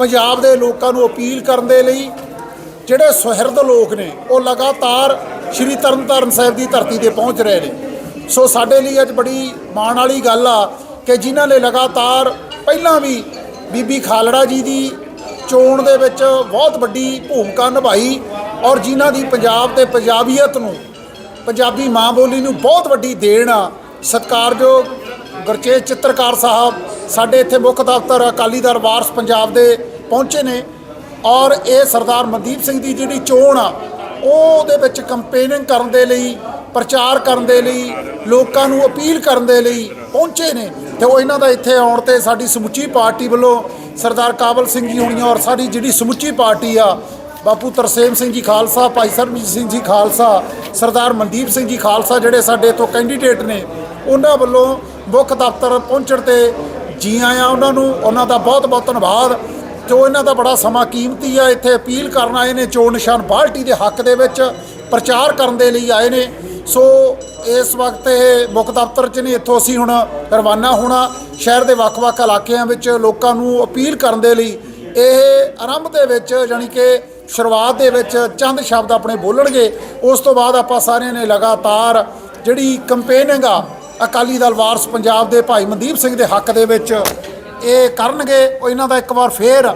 ਪੰਜਾਬ ਦੇ ਲੋਕਾਂ ਨੂੰ ਅਪੀਲ ਕਰਨ ਦੇ ਲਈ ਜਿਹੜੇ ਸੁਹਿਰਦ ਲੋਕ ਨੇ, ਉਹ ਲਗਾਤਾਰ ਸ਼੍ਰੀ ਤਰਨਤਾਰਨ ਸਾਹਿਬ ਦੀ ਧਰਤੀ ਤੇ ਪਹੁੰਚ ਰਹੇ ਨੇ। ਸੋ ਸਾਡੇ ਲਈ ਅੱਜ ਬੜੀ ਮਾਣ ਵਾਲੀ ਗੱਲ ਆ ਕਿ ਜਿਨ੍ਹਾਂ ਨੇ ਲਗਾਤਾਰ ਪਹਿਲਾਂ ਵੀ ਬੀਬੀ ਖਾਲੜਾ ਜੀ ਦੀ ਚੋਣ ਦੇ ਵਿੱਚ ਬਹੁਤ ਵੱਡੀ ਭੂਮਿਕਾ ਨਿਭਾਈ ਔਰ ਜਿਨ੍ਹਾਂ ਦੀ ਪੰਜਾਬ ਤੇ ਪੰਜਾਬੀਅਤ ਨੂੰ, ਪੰਜਾਬੀ ਮਾਂ ਬੋਲੀ ਨੂੰ ਬਹੁਤ ਵੱਡੀ ਦੇਣ ਆ, ਸਤਿਕਾਰਯੋਗ ਗੁਰਚੇਤ ਚਿੱਤਰਕਾਰ ਸਾਹਿਬ ਸਾਡੇ ਇੱਥੇ ਮੁੱਖ ਦਫ਼ਤਰ ਅਕਾਲੀ ਦਲ ਵਾਰਸ ਪੰਜਾਬ ਦੇ ਪਹੁੰਚੇ ਨੇ ਔਰ ਇਹ ਸਰਦਾਰ ਮਨਦੀਪ ਸਿੰਘ ਦੀ ਜਿਹੜੀ ਚੋਣ ਆ ਉਹਦੇ ਵਿੱਚ ਕੰਪੇਨਿੰਗ ਕਰਨ ਦੇ ਲਈ, ਪ੍ਰਚਾਰ ਕਰਨ ਦੇ ਲਈ, ਲੋਕਾਂ ਨੂੰ ਅਪੀਲ ਕਰਨ ਦੇ ਲਈ ਪਹੁੰਚੇ ਨੇ ਤੇ ਉਹ ਇਹਨਾਂ ਦਾ ਇੱਥੇ ਆਉਣ ਤੇ ਸਾਡੀ ਸਮੁੱਚੀ ਪਾਰਟੀ ਵੱਲੋਂ ਸਰਦਾਰ ਕਾਬਲ ਸਿੰਘ ਜੀ ਹੋਣੀ ਔਰ ਸਾਡੀ ਜਿਹੜੀ ਸਮੁੱਚੀ ਪਾਰਟੀ ਆ, ਬਾਪੂ ਤਰਸੇਮ ਸਿੰਘ ਜੀ ਖਾਲਸਾ, ਭਾਈ ਸਰਬਜੀਤ ਸਿੰਘ ਜੀ ਖਾਲਸਾ, ਸਰਦਾਰ ਮਨਦੀਪ ਸਿੰਘ ਜੀ ਖਾਲਸਾ ਜਿਹੜੇ ਸਾਡੇ ਤੋਂ ਕੈਂਡੀਡੇਟ ਨੇ, ਉਹਨਾਂ ਵੱਲੋਂ ਮੁੱਖ ਦਫ਼ਤਰ ਪਹੁੰਚਣ ਤੇ ਜੀ ਆਇਆਂ ਉਹਨਾਂ ਨੂੰ, ਉਹਨਾਂ ਦਾ ਬਹੁਤ ਬਹੁਤ ਧੰਨਵਾਦ। ਜੋ ਇਹਨਾਂ ਦਾ ਬੜਾ ਸਮਾਂ ਕੀਮਤੀ ਆ, ਇੱਥੇ ਅਪੀਲ ਕਰਨ ਆਏ ਨੇ ਚੋਣ ਨਿਸ਼ਾਨ ਪਾਰਟੀ ਦੇ ਹੱਕ ਦੇ ਵਿੱਚ ਪ੍ਰਚਾਰ ਕਰਨ ਦੇ ਲਈ ਆਏ ਨੇ। ਸੋ ਇਸ ਵਕਤ ਇਹ ਮੁੱਖ ਦਫ਼ਤਰ 'ਚ ਨਹੀਂ ਇੱਥੋਂ ਅਸੀਂ ਹੁਣ ਰਵਾਨਾ ਹੋਣਾ। ਸ਼ਹਿਰ ਦੇ ਵੱਖ-ਵੱਖ ਇਲਾਕਿਆਂ ਵਿੱਚ ਲੋਕਾਂ ਨੂੰ ਅਪੀਲ ਕਰਨ ਦੇ ਲਈ ਇਹ ਆਰੰਭ ਦੇ ਵਿੱਚ ਯਾਨੀ ਕਿ ਸ਼ੁਰੂਆਤ ਦੇ ਵਿੱਚ ਚੰਦ ਸ਼ਬਦ ਆਪਣੇ ਬੋਲਣਗੇ। ਉਸ ਤੋਂ ਬਾਅਦ ਆਪਾਂ ਸਾਰਿਆਂ ਨੇ ਲਗਾਤਾਰ ਜਿਹੜੀ ਕੰਪੇਨਿੰਗ ਆ ਅਕਾਲੀ ਦਲ ਵਾਰਸ ਪੰਜਾਬ ਦੇ ਭਾਈ ਮਨਦੀਪ ਸਿੰਘ ਦੇ ਹੱਕ ਦੇ ਵਿੱਚ ਇਹ ਕਰਨਗੇ। ਉਹ ਇਹਨਾਂ ਦਾ ਇੱਕ ਵਾਰ ਫੇਰ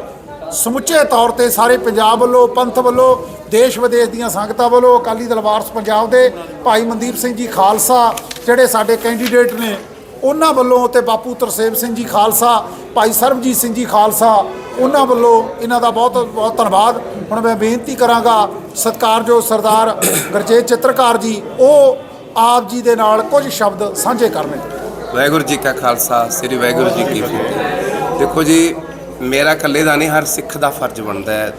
ਸਮੁੱਚੇ ਤੌਰ ਤੇ ਸਾਰੇ ਪੰਜਾਬ ਵੱਲੋਂ, ਪੰਥ ਵੱਲੋਂ, ਦੇਸ਼ ਵਿਦੇਸ਼ ਦੀਆਂ ਸੰਗਤਾਂ ਵੱਲੋਂ ਅਕਾਲੀ ਦਲ ਵਾਰਸ ਪੰਜਾਬ ਦੇ ਭਾਈ ਮਨਦੀਪ ਸਿੰਘ ਜੀ ਖਾਲਸਾ, ਜਿਹੜੇ ਸਾਡੇ ਕੈਂਡੀਡੇਟ ਨੇ, ਉਹਨਾਂ ਵੱਲੋਂ ਤੇ ਬਾਪੂ ਤਰਸੇਮ ਸਿੰਘ ਜੀ ਖਾਲਸਾ, ਭਾਈ ਸਰਬਜੀਤ ਸਿੰਘ ਜੀ ਖਾਲਸਾ, ਉਹਨਾਂ ਵੱਲੋਂ ਇਹਨਾਂ ਦਾ ਬਹੁਤ ਬਹੁਤ ਧੰਨਵਾਦ। ਹੁਣ ਮੈਂ ਬੇਨਤੀ ਕਰਾਂਗਾ, ਸਤਿਕਾਰਯੋਗ ਸਰਦਾਰ ਗੁਰਜੇਤ ਚਿੱਤਰਕਾਰ ਜੀ, ਉਹ ਆਪ ਜੀ ਦੇ ਨਾਲ ਕੁਝ ਸ਼ਬਦ ਸਾਂਝੇ ਕਰਨਗੇ ਵਾਹਿਗੁਰੂ ਜੀ ਕਾ ਖਾਲਸਾ, ਸ੍ਰੀ ਵਾਹਿਗੁਰੂ ਜੀ ਕੀ ਫਤਿਹ। ਦੇਖੋ ਜੀ, ਮੇਰਾ ਇਕੱਲੇ ਦਾ ਨਹੀਂ, ਹਰ ਸਿੱਖ ਦਾ ਫਰਜ਼ ਬਣਦਾ ਹੈ।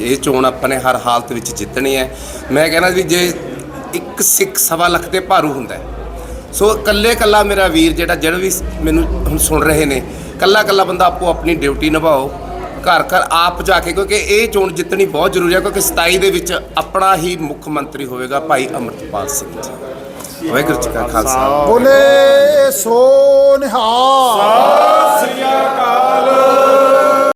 ਇਹ ਚੋਣ ਆਪਾਂ ਨੇ ਹਰ ਹਾਲਤ ਵਿੱਚ ਜਿੱਤਣੀ ਹੈ। ਮੈਂ ਕਹਿੰਦਾ ਵੀ ਜੇ ਇੱਕ ਸਿੱਖ ਸਵਾ ਲੱਖ 'ਤੇ ਭਾਰੂ ਹੁੰਦਾ ਹੈ, ਸੋ ਇਕੱਲੇ ਇਕੱਲਾ ਮੇਰਾ ਵੀਰ ਜਿਹੜਾ ਜਿਹੜਾ ਵੀ ਮੈਨੂੰ ਹੁਣ ਸੁਣ ਰਹੇ ਨੇ, ਇਕੱਲਾ ਇਕੱਲਾ ਬੰਦਾ ਆਪੋ ਆਪਣੀ ਡਿਊਟੀ ਨਿਭਾਓ, ਘਰ ਘਰ ਆਪ ਜਾ ਕੇ, ਕਿਉਂਕਿ ਇਹ ਚੋਣ ਜਿੱਤਣੀ ਬਹੁਤ ਜ਼ਰੂਰੀ ਹੈ, ਕਿਉਂਕਿ 27 ਦੇ ਵਿੱਚ ਆਪਣਾ ਹੀ ਮੁੱਖ ਮੰਤਰੀ ਹੋਵੇਗਾ ਭਾਈ ਅਮਰਪਾਲ ਸਿੰਘ ਜੀ। ਵਾਹਿਗੁਰੂ ਜੀ ਕਾ ਖਾਲਸਾ ਬੋਲੇ ਸੋ ਨਿਹਾਲ